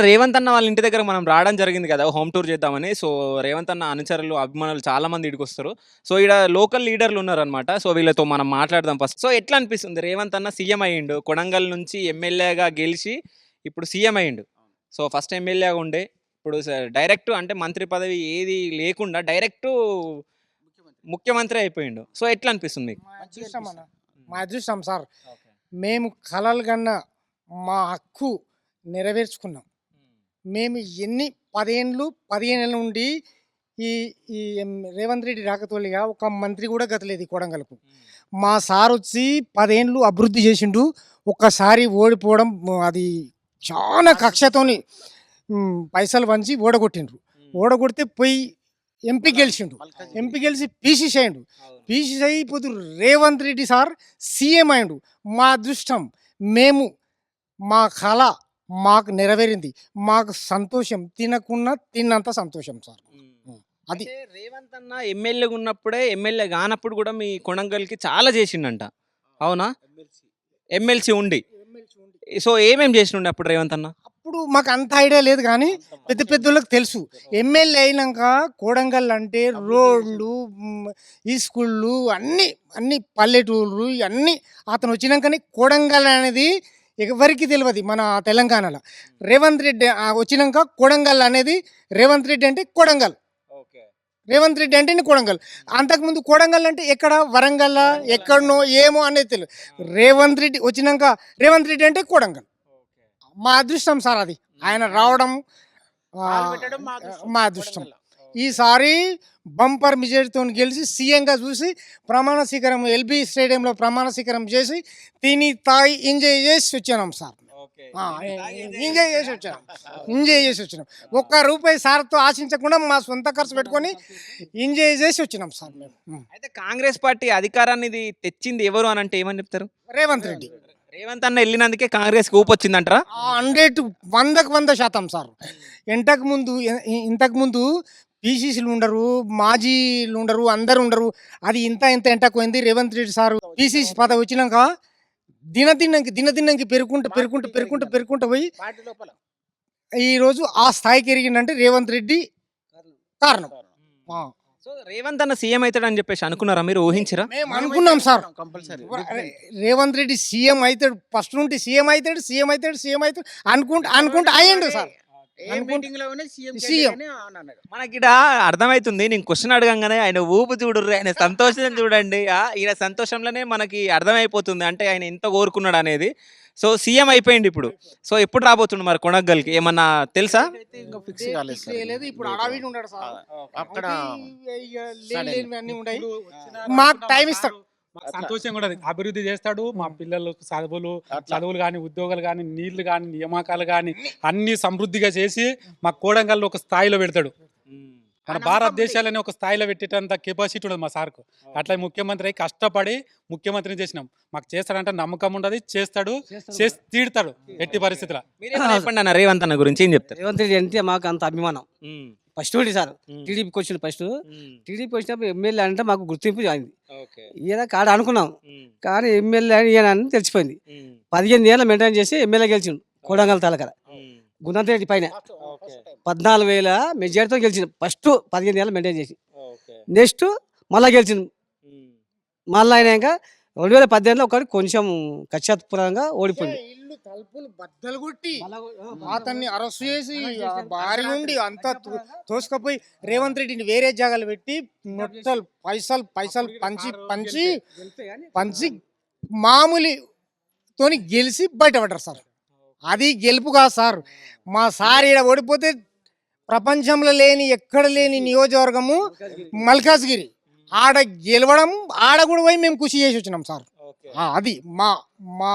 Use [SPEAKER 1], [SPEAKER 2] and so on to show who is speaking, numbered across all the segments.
[SPEAKER 1] రేవంత్ అన్న వాళ్ళ ఇంటి దగ్గర మనం రావడం జరిగింది కదా హోమ్ టూర్ చేద్దామని. సో రేవంత్ అన్న అనుచరులు అభిమానులు చాలా మంది ఇడికి వస్తారు. సో ఇక్కడ లోకల్ లీడర్లు ఉన్నారనమాట సో వీళ్ళతో మనం మాట్లాడదాం ఫస్ట్. సో ఎట్లా అనిపిస్తుంది? రేవంత్ అన్న సీఎం అయ్యిండు. కొడంగల్ నుంచి ఎమ్మెల్యేగా గెలిచి ఇప్పుడు సీఎం అయ్యిండు. సో ఫస్ట్ ఎమ్మెల్యేగా ఉండే. ఇప్పుడు డైరెక్ట్ అంటే మంత్రి పదవి ఏది లేకుండా డైరెక్ట్ ముఖ్యమంత్రి అయిపోయిండు. సో ఎట్లా అనిపిస్తుంది మీకు?
[SPEAKER 2] మా అదృష్టం సార్. మేము కలలు కన్నా మా హక్కు నెరవేర్చుకున్నాం. మేము ఎన్ని పదేళ్ళు పదిహేను నుండి ఈ ఈ రేవంత్ రెడ్డి రాకతోలిగా ఒక మంత్రి కూడా గతలేదు కొడంగల్కు. మా సార్ వచ్చి పదేళ్ళు అభివృద్ధి చేసిండు. ఒక్కసారి ఓడిపోవడం అది చాలా కక్షతోని పైసలు వంచి ఓడగొట్టిండ్రు. ఓడగొడితే పోయి ఎంపీ గెలిచిండు. ఎంపీ గెలిచి పీసీసీ అయిండు పీసీసీ అయిపోతు రేవంత్ రెడ్డి సార్ సీఎం అయిండు మా అదృష్టం మేము మా కళ మాకు నెరవేరింది. మాకు సంతోషం. తినకున్నా తిన్నంత సంతోషం సార్. అది
[SPEAKER 1] రేవంత్ అన్న ఎమ్మెల్యేగా ఉన్నప్పుడే ఎమ్మెల్యే కానప్పుడు కూడా మీ కొడంగల్కి చాలా చేసిండంట. అవునా. ఎమ్మెల్సీ. ఉండి. సో ఏమేం చేసిండు అప్పుడు రేవంత్ అన్న?
[SPEAKER 2] అప్పుడు మాకు అంత ఐడియా లేదు కానీ పెద్ద పెద్దోళ్ళకి తెలుసు. ఎమ్మెల్యే అయినాక కోడంగల్ అంటే రోడ్లు స్కూళ్ళు అన్ని అన్ని పల్లెటూళ్ళు అన్నీ అతను వచ్చినాకనే కోడంగల్ అనేది ఎవరికి తెలియదు మన తెలంగాణలో. రేవంత్ రెడ్డి వచ్చినాక కోడంగల్ అనేది రేవంత్ రెడ్డి అంటే కోడంగల్. రేవంత్ రెడ్డి అంటే కొడంగల్. అంతకుముందు కొడంగల్ అంటే ఎక్కడ? వరంగల్ ఎక్కడనో ఏమో అనేది తెలియదు రేవంత్ రెడ్డి వచ్చినాక రేవంత్ రెడ్డి అంటే కొడంగల్. మా అదృష్టం సార్ అది. ఆయన రావడం మా అదృష్టం. ఈసారి బంపర్ మెజారిటీతో గెలిచి సీఎంగా చూసి ప్రమాణ శిఖరం ఎల్బీ స్టేడియంలో ప్రమాణ శిఖరం చేసి తిని తాగి ఎంజాయ్ చేసి వచ్చినాం సార్. ఎంజాయ్ చేసి వచ్చాం. ఎంజాయ్ చేసి వచ్చినాం ఒక్క రూపాయి సార్తో ఆశించకుండా మా సొంత ఖర్చు పెట్టుకొని ఎంజాయ్ చేసి వచ్చినాం సార్ మేము.
[SPEAKER 1] అయితే కాంగ్రెస్ పార్టీ అధికారాన్ని తెచ్చింది ఎవరు అని అంటే ఏమని చెప్తారు?
[SPEAKER 2] రేవంత్ రెడ్డి.
[SPEAKER 1] రేవంత్ అన్న వెళ్ళినందుకే కాంగ్రెస్ ఊపు వచ్చిందంటారా?
[SPEAKER 2] హండ్రెడ్ వందకు వంద శాతం సార్. ఇంతకు ముందు ఇంతకు ముందు పీసీసీలు ఉండరు మాజీలు ఉండరు అందరు ఉండరు. అది ఇంత ఇంత ఎంటకు పోయింది రేవంత్ రెడ్డి సార్. పీసీసీ పదవి వచ్చినాక దినదిన్నంకి దినదిన్నంకి పెరుగుకుంటూ పెరుగుకుంటూ పెరుగుకుంటూ పెరుగుకుంటూ పోయి ఈ రోజు ఆ స్థాయికి ఎరిగిందంటే రేవంత్ రెడ్డి కారణం.
[SPEAKER 1] సో రేవంత్ అన్న సీఎం అవుతాడని చెప్పేసి అనుకున్నారా? మీరు ఊహించరా?
[SPEAKER 2] మేము అనుకున్నాం sir.
[SPEAKER 3] Compulsory.
[SPEAKER 2] Revanth Reddy CM అవుతాడు. ఫస్ట్ నుండి సీఎం అవుతాడు సీఎం అవుతాడు సీఎం అవుతాడు అనుకుంటా అనుకుంటా అయ్యండు సార్.
[SPEAKER 3] ఏ మీటింగ్లోనే సీఎం
[SPEAKER 2] సీఎం.
[SPEAKER 3] అన్నాడు.
[SPEAKER 1] మనకి అర్థమవుతుంది నేను క్వశ్చన్ అడగంగానే ఆయన ఊపు చూడుర్రి ఆయన సంతోషం చూడండి. ఆ, ఈయన సంతోషంలోనే మనకి అర్థమైపోతుంది అంటే ఆయన ఎంత కోరుకున్నాడు అనేది. సో సీఎం అయిపోయింది ఇప్పుడు. సో ఎప్పుడు రాబోతుండు మరి కొనగల్కి ఏమన్నా తెలుసా?
[SPEAKER 3] ఫిక్స్ కాలేదు
[SPEAKER 2] ఇప్పుడు ఉన్నాడు సార్.
[SPEAKER 3] అక్కడ
[SPEAKER 2] మాకు టైం ఇస్తాడు.
[SPEAKER 4] మాకు సంతోషంగా కూడా అభివృద్ధి చేస్తాడు. మా పిల్లలకు చదువులు. చదువులు కానీ ఉద్యోగాలు కానీ నీళ్ళు కానీ నియామకాలు కానీ అన్ని సమృద్ధిగా చేసి మా కోడంగల్లో ఒక స్థాయిలో పెడతాడు. మన భారతదేశాలని ఒక స్థాయిలో పెట్టేటంత కెపాసిటీ ఉండదు మా సార్కు. అట్లా ముఖ్యమంత్రి అయి కష్టపడి ముఖ్యమంత్రిని చేసినాం. మాకు చేస్తాడంటే నమ్మకం ఉండదు. చేస్తాడు చేసి తీడతాడు ఎట్టి పరిస్థితుల.
[SPEAKER 1] మీరేమన్నా చెప్పండి అన్న రేవంత్ అన్న గురించి ఏం చెప్తారు?
[SPEAKER 5] రేవంత్ అంటే మాకు అంత అభిమానం. ఫస్ట్ నుండి సార్. టీడీపీకి వచ్చింది ఫస్ట్. టీడీపీ వచ్చినప్పుడు ఎమ్మెల్యే అంటే మాకు గుర్తింపు అయింది ఈయన కాడ అనుకున్నాం. కానీ ఎమ్మెల్యే అని ఈయన అని తెలిసిపోయింది. పదిహేను ఏళ్ళ మెయింటైన్ చేసి ఎమ్మెల్యే గెలిచిండు కోడంగల్ తాలకర గుణంత రెడ్డి పైన. పద్నాలుగు వేల మెజార్టీతో గెలిచిండు. ఫస్ట్ పదిహేను ఏళ్ళ మెయింటైన్ చేసి. నెక్స్ట్ మళ్ళా గెలిచిండు. మళ్ళీ అయినాక రెండు వేల పద్దెనిమిదిలో ఒకటి కొంచెం కక్షాత్పురంగా ఓడిపోయింది
[SPEAKER 2] ఇల్లు తలుపులు బద్దలు కొట్టి అతన్ని అరెస్ట్ చేసి భార్య నుండి అంతా తోసుకపోయి రేవంత్ రెడ్డిని వేరే జాగాలు పెట్టి మొట్టలు పైసలు పైసలు పంచి పంచి పంచి మామూలు తోని గెలిచి బయటపడ్డారు సార్. అది గెలుపు కాదు సార్. మా సార్ ఈడ ఓడిపోతే ప్రపంచంలో లేని ఎక్కడ లేని నియోజకవర్గము మల్కాజ్గిరి. ఆడ గెలవడం ఆడ కూడా పోయి మేము కృషి చేసి వచ్చినాం సార్. అది మా మా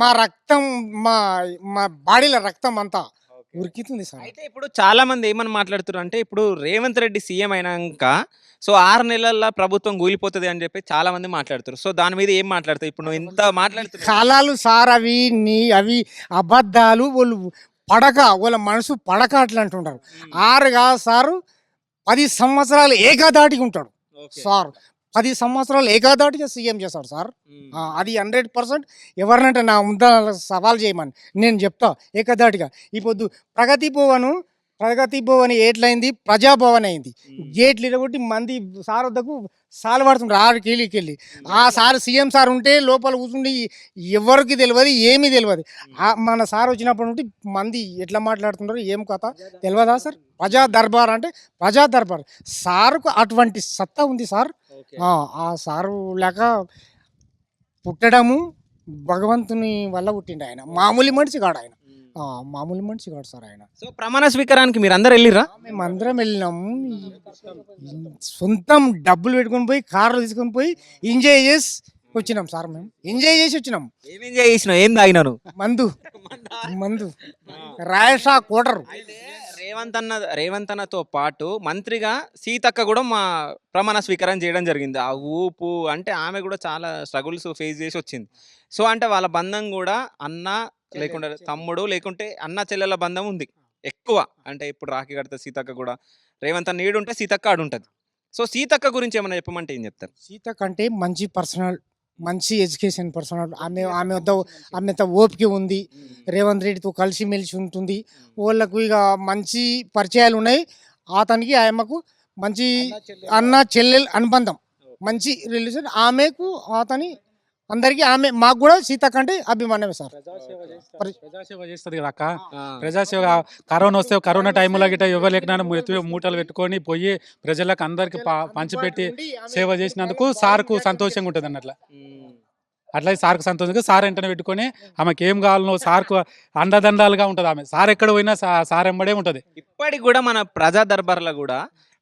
[SPEAKER 2] మా రక్తం మా మా బాడీలో రక్తం అంతా ఉరికితుంది సార్.
[SPEAKER 1] అయితే ఇప్పుడు చాలా మంది ఏమని మాట్లాడుతున్నారు అంటే ఇప్పుడు రేవంత్ రెడ్డి సీఎం అయినాక సో ఆరు నెలల్లో ప్రభుత్వం కూలిపోతుంది అని చెప్పి చాలా మంది మాట్లాడుతారు సో దాని మీద ఏం మాట్లాడతారు ఇప్పుడు నువ్వు ఇంత మాట్లాడుతున్నావు.
[SPEAKER 2] కాలాలు సార్ అవి నీ అవి అబద్ధాలు వాళ్ళు పడక వాళ్ళ మనసు పడక అట్లా అంటుంటారు. ఆరు కాదు సారు పది సంవత్సరాలు ఏకదాటికి ఉంటాడు సార్. పది సంవత్సరాలు ఏకాదాటిగా సీఎం చేస్తాడు సార్. అది హండ్రెడ్ పర్సెంట్ ఎవరినంటే నా ముందు సవాల్ చేయమని నేను చెప్తా ఏకదాటిగా. ఈ పొద్దు ప్రగతి భవను ప్రగతి భవన్ ఏట్లయింది ప్రజాభవన్ అయింది. గేట్లు ఇరగొట్టి మంది సార్ వద్దకు సాలు పడుతుండ్రు ఆరుకి వెళ్ళి. వెళ్ళి ఆ సార్ సీఎం సార్ ఉంటే లోపల కూర్చుండి ఎవరికి తెలియదు ఏమీ తెలియదు మన సార్ వచ్చినప్పటి నుండి మంది ఎట్లా మాట్లాడుతున్నారు ఏం కథ తెలియదా సార్? ప్రజా దర్బార్ అంటే ప్రజా దర్బార్ సార్కు అటువంటి సత్తా ఉంది సార్. ఆ, సారు లేక పుట్టడము భగవంతుని వల్ల పుట్టిండు ఆయన. మామూలు మనిషి కాడు ఆయన. మామూలు మనిషి కాడు సార్ ఆయన.
[SPEAKER 1] సో ప్రమాణ స్వీకారానికి మీరు అందరు వెళ్ళిరా
[SPEAKER 2] మేము అందరం వెళ్ళినాము సొంతం డబ్బులు పెట్టుకొని పోయి కార్లు తీసుకొని పోయి ఎంజాయ్ చేసి వచ్చినాం సార్ మేము. ఎంజాయ్ చేసి వచ్చినాం.
[SPEAKER 1] ఏం ఎంజాయ్ చేసినావు? ఏం తాగినాను
[SPEAKER 2] మందు. మందు? రాయషా కోటరు.
[SPEAKER 1] రేవంత్ అన్న రేవంత్ అన్నతో పాటు మంత్రిగా సీతక్క కూడా మా ప్రమాణ స్వీకారం చేయడం జరిగింది. ఆ ఊపు అంటే ఆమె కూడా చాలా స్ట్రగుల్స్ ఫేస్ చేసి వచ్చింది. సో అంటే వాళ్ళ బంధం కూడా అన్న లేకుంటే తమ్ముడు లేకుంటే అన్న చెల్లెల బంధం ఉంది. ఎక్కువ. అంటే ఇప్పుడు రాఖీ కడితే సీతక్క కూడా రేవంత్ అన్న ఈడు ఉంటే సీతక్క ఆడు ఉంటుంది సో సీతక్క గురించి ఏమైనా చెప్పమంటే ఏం చెప్తారు?
[SPEAKER 2] సీత కంటే మంచి పర్సనల్ మంచి ఎడ్యుకేషన్ పర్సనల్ ఆమె ఆమె వద్ద ఆమె ఓపిక ఉంది. రేవంత్ రెడ్డితో కలిసిమెలిసి ఉంటుంది. వాళ్ళకు ఇక మంచి పరిచయాలు ఉన్నాయి. అతనికి ఆమెకు మంచి అన్న చెల్లెలు. అనుబంధం. మంచి రిలేషన్. ఆమెకు అతని అందరికీ ఆమె మాకు కూడా సీత కంటే అభిమానమే సార్. పరి-
[SPEAKER 4] ప్రజాసేవ చేస్తుంది కదా అక్క? ప్రజాసేవ కరోనా వస్తే కరోనా టైంలో గిట్ట ఇవ్వలేకనా మూటలు పెట్టుకొని పోయి ప్రజలకు అందరికి ప- పంచిపెట్టి సేవ చేసినందుకు సార్కు సంతోషంగా ఉంటుంది అన్నట్ల. అట్లా సార్కు సంతోషంగా సార్ వెంటనే పెట్టుకొని ఆమెకి ఏం కావాలనో సార్కు అండదండాలుగా ఉంటుంది ఆమె. సార్ ఎక్కడ పోయినా సార్ ఎంబడే ఉంటుంది.
[SPEAKER 1] ఇప్పటికి కూడా మన ప్రజా దర్బార్లో కూడా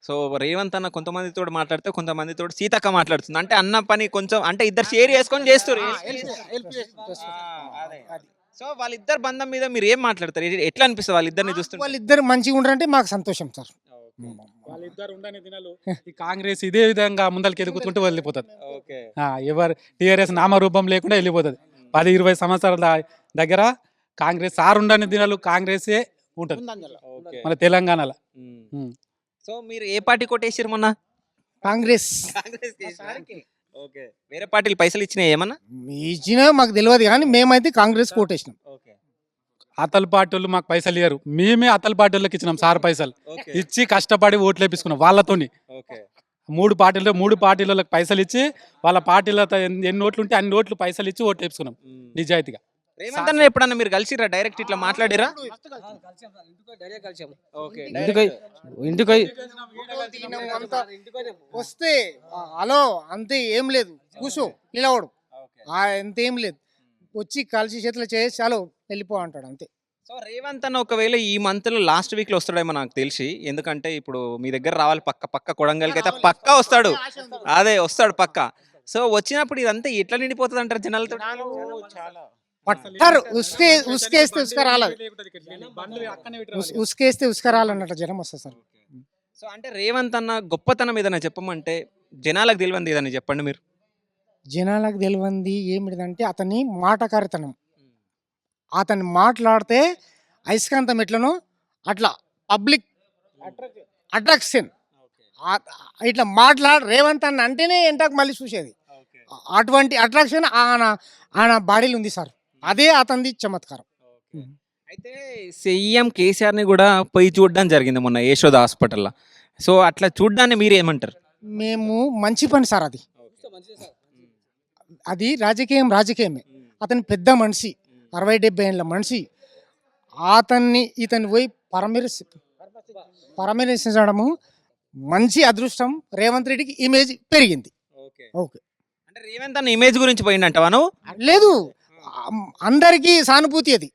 [SPEAKER 1] సో రేవంత్ అన్న కొంతమందితో మాట్లాడితే కొంతమందితో సీతక్క మాట్లాడుతుంది. అంటే అన్న పని కొంచెం అంటే ఇద్దరు షేర్ చేసుకొని చేస్తారు. సో వాళ్ళిద్దరు బంధం మీద మీరు ఏం మాట్లాడతారు? ఎట్లా అనిపిస్తుంది వాళ్ళిద్దరిని చూస్తుంటే?
[SPEAKER 2] వాళ్ళిద్దరు మంచిగా ఉంటారంటే మాకు సంతోషం సార్.
[SPEAKER 4] వాళ్ళిద్దరు ఉండని దినాలు ఈ కాంగ్రెస్ ఇదే విధంగా ముందరికి ఎదుగుతుంటే వెళ్ళిపోతుంది.
[SPEAKER 1] ఓకే.
[SPEAKER 4] ఆ, ఎవరు టీఆర్ఎస్ నామరూపం లేకుండా వెళ్ళిపోతుంది. పది ఇరవై సంవత్సరాల దగ్గర కాంగ్రెస్ సార్ ఉండని దినాలు కాంగ్రెసే ఉంటుంది. మన తెలంగాణలో.
[SPEAKER 1] సో మీరు ఏ పార్టీ కొట్టేసారు మొన్న?
[SPEAKER 2] కాంగ్రెస్.
[SPEAKER 1] ఓకే. వేరే పార్టీలు పైసలు ఇచ్చినాయి ఏమన్నా?
[SPEAKER 2] ఇచ్చినా మాకు తెలియదు కానీ మేమైతే కాంగ్రెస్ కోటేసినాం
[SPEAKER 1] ఓకే.
[SPEAKER 4] అతల పార్టీలు మాకు పైసలు ఇయ్యరు. మేమే అతల పార్టీలకు ఇచ్చినాం సార్ పైసలు. ఇచ్చి కష్టపడి ఓట్లు వేపించుకున్నాం వాళ్ళతోని.
[SPEAKER 1] ఓకే.
[SPEAKER 4] మూడు పార్టీలు మూడు పార్టీలకు పైసలు ఇచ్చి వాళ్ళ పార్టీలతో ఎన్ని ఎన్ని ఓట్లు ఉంటే అన్ని ఓట్లు పైసలు ఇచ్చి ఓట్లు వేపించుకున్నాం నిజాయితీగా.
[SPEAKER 1] రేవంత్ అన్న ఎప్పుడన్నా మీరు కలిసిరా డైరెక్ట్ ఇట్లా మాట్లాడిరా
[SPEAKER 5] ఇంటికి
[SPEAKER 2] వస్తే హలో అంతే ఏం లేదు. కూర్చో నిలవడు ఆ, అంత ఏం లేదు. వచ్చి కలిసి చేతిలో చేసి చాలు వెళ్ళిపో అంటాడు అంతే.
[SPEAKER 1] సో రేవంత్ అన్న ఒకవేళ ఈ మంత్లో లాస్ట్ వీక్లో వస్తాడేమో నాకు తెలిసి ఎందుకంటే ఇప్పుడు మీ దగ్గర రావాలి పక్క పక్క కొడంగల్కి అయితే పక్కా వస్తాడు. అదే వస్తాడు పక్క. సో వచ్చినప్పుడు ఇదంతా ఎట్లా నిండిపోతుంది అంటారు జనాలతో
[SPEAKER 2] పట్టారు ఉసుకే ఉసుకేస్తే ఉసుక రాలేదు. ఉస్- ఉసుకేస్తే ఉసుక రాలన్నట్టు జనం వస్తుంది సార్.
[SPEAKER 1] సో అంటే రేవంత్ అన్న గొప్పతనం ఏదైనా చెప్పమంటే జనాలకు తెలియంది ఏదైనా చెప్పండి మీరు.
[SPEAKER 2] జనాలకు తెలియంది ఏమిటిదంటే అతని మాటకారితనం. అతను మాట్లాడితే అయస్కాంతం ఎట్లనో అట్లా పబ్లిక్ అట్రాక్షన్. ఇట్లా మాట్లాడ రేవంత్ అన్న అంటేనే ఎంటాకు మళ్ళీ చూసేది. అటువంటి అట్రాక్షన్ ఆయన ఆయన బాడీలో ఉంది సార్. అదే అతనిది చమత్కారం.
[SPEAKER 1] అయితే సీఎం కేసీఆర్ని కూడా పోయి చూడడం జరిగింది మొన్న యశోద హాస్పిటల్లో. సో అట్లా చూడ్డాన్ని మీరు ఏమంటారు
[SPEAKER 2] మేము మంచి పని సార్ అది. అది రాజకీయం రాజకీయమే. అతని పెద్ద మనిషి అరవై డెబ్బై ఏళ్ళ మనిషి. అతన్ని ఇతన్ని పోయి పరమేశ పరమేశించడము మంచి అదృష్టం. రేవంత్ రెడ్డికి ఇమేజ్ పెరిగింది. ఓకే.
[SPEAKER 1] అంటే రేవంత్ అన్న ఇమేజ్ గురించి పోయిందంటవా నువ్వు?
[SPEAKER 2] లేదు. అందరికీ సానుభూతి అది.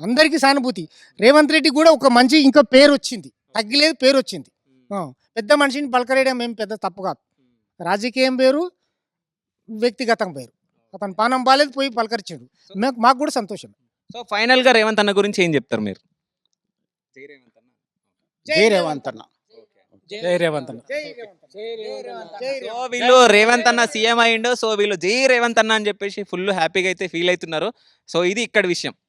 [SPEAKER 2] అందరికీ సానుభూతి. రేవంత్ రెడ్డి కూడా ఒక మంచి ఇంకా పేరు వచ్చింది తగ్గలేదు పేరు వచ్చింది పెద్ద మనిషిని పలకరేయడం ఏం పెద్ద తప్పు కాదు. రాజకీయం పేరు వ్యక్తిగతం పేరు అతను పానం బాలేదు పోయి పలకరించాడు మాకు మాకు కూడా సంతోషం
[SPEAKER 1] సో ఫైనల్గా రేవంత్ అన్న గురించి ఏం చెప్తారు మీరు?
[SPEAKER 3] జై రేవంత్ అన్న.
[SPEAKER 4] జై రేవంత్ అన్న.
[SPEAKER 1] సో వీళ్ళు రేవంత్ అన్న సీఎం అయ్యిండు సో వీళ్ళు జై రేవంత్ అన్న అని చెప్పేసి ఫుల్ హ్యాపీగా అయితే ఫీల్ అవుతున్నారు. సో ఇది ఇక్కడ విషయం.